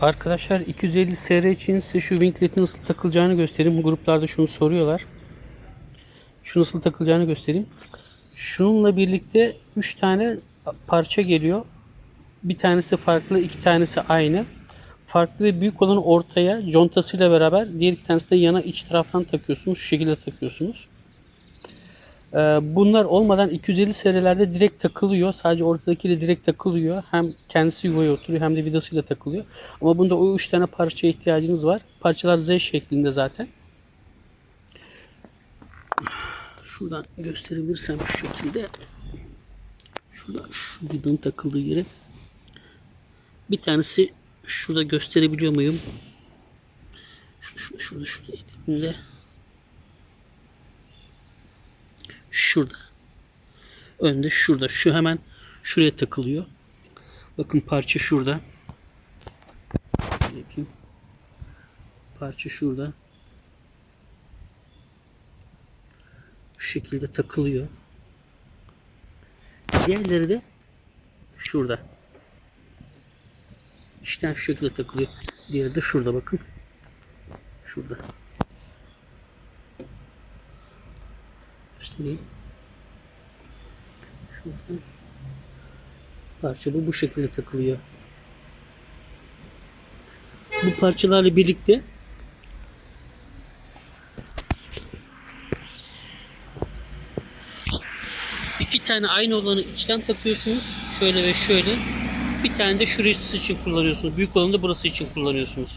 Arkadaşlar 250 SR için size şu winglet'in nasıl takılacağını göstereyim. Gruplarda şunu soruyorlar. Şu nasıl takılacağını göstereyim. Şununla birlikte 3 tane parça geliyor. Bir tanesi farklı, iki tanesi aynı. Farklı ve büyük olanı ortaya contasıyla beraber diğer iki tanesi de yana iç taraftan takıyorsunuz. Şu şekilde takıyorsunuz. Ee, Bunlar olmadan 250 serelerde direkt takılıyor. Sadece ortadakiyle direkt takılıyor. Hem kendisi yuvaya oturuyor hem de vidasıyla takılıyor. Ama bunda o 3 tane parçaya ihtiyacınız var. Parçalar Z şeklinde zaten. Şuradan gösterebilirsem şu şekilde. Şurada şu vidanın takıldığı yeri. Bir tanesi şurada gösterebiliyor muyum? Şu, şu, şurada şurada elimle. Şurada. Önde şurada. Şu hemen şuraya takılıyor. Bakın parça şurada. Parça şurada. Şu şekilde takılıyor. Diğerleri de şurada. İşte şu şekilde takılıyor. Diğeri de şurada bakın. Şurada. Göstereyim. Şurada. Parça da bu şekilde takılıyor. Bu parçalarla birlikte iki tane aynı olanı içten takıyorsunuz. Şöyle ve şöyle. Bir tane de şurası için kullanıyorsunuz. Büyük olanı da burası için kullanıyorsunuz.